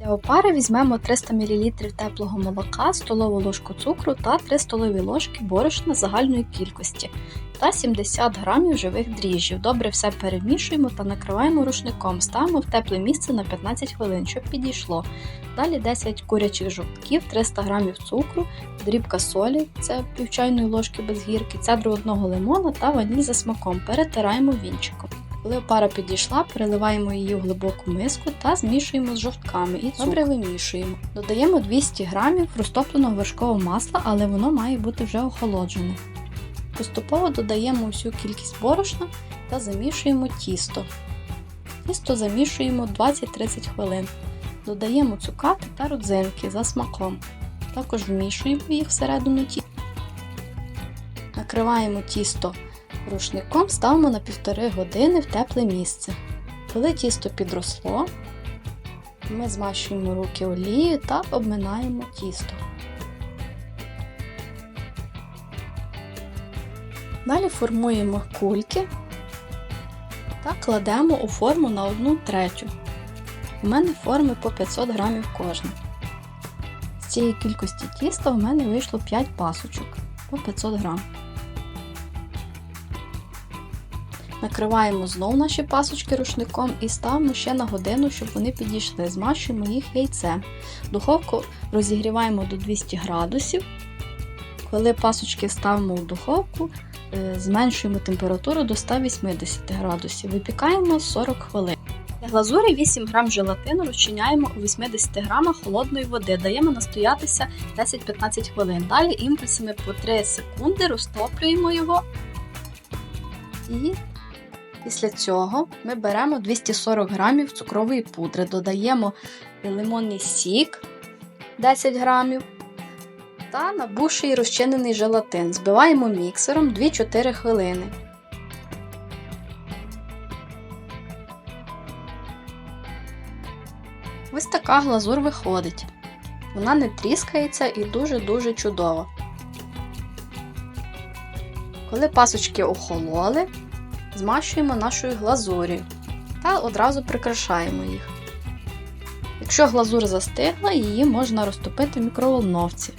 Для опари візьмемо 300 мл теплого молока, столову ложку цукру та 3 столові ложки борошна загальної кількості та 70 г живих дріжджів. Добре все перемішуємо та накриваємо рушником. Ставимо в тепле місце на 15 хвилин, щоб підійшло. Далі 10 курячих жовтків, 300 г цукру, дрібка солі, це пів чайної ложки без гірки, цедру одного лимона та ваніль за смаком. Перетираємо вінчиком. Коли опара підійшла, переливаємо її в глибоку миску та змішуємо з жовтками і добре вимішуємо. Додаємо 200 г розтопленого вершкового масла, але воно має бути вже охолоджене. Поступово додаємо всю кількість борошна та замішуємо тісто. Тісто замішуємо 20-30 хвилин. Додаємо цукати та родзинки за смаком. Також вмішуємо їх всередину тіста. Накриваємо тісто рушником, ставимо на 1,5 години в тепле місце. Коли тісто підросло, ми змащуємо руки олією та обминаємо тісто. Далі формуємо кульки та кладемо у форму на 1 третю. У мене форми по 500 грамів кожна. З цієї кількості тіста у мене вийшло 5 пасочок по 500 грам. Накриваємо знову наші пасочки рушником і ставимо ще на годину, щоб вони підійшли. Змащуємо їх яйцем. Духовку розігріваємо до 200 градусів. Коли пасочки ставимо в духовку, е, зменшуємо температуру до 180 градусів. Випікаємо 40 хвилин. Для глазурі 8 г желатину розчиняємо у 80 г холодної води, даємо настоятися 10-15 хвилин. Далі імпульсами по 3 секунди розтоплюємо його. І після цього ми беремо 240 г цукрової пудри, додаємо лимонний сік 10 грамів та набувший розчинений желатин. Збиваємо міксером 2-4 хвилини. Ось така глазур виходить. Вона не тріскається і дуже-дуже чудова. Коли пасочки охололи, змащуємо нашою глазур'ю та одразу прикрашаємо їх. Якщо глазур застигла, її можна розтопити в мікроволновці.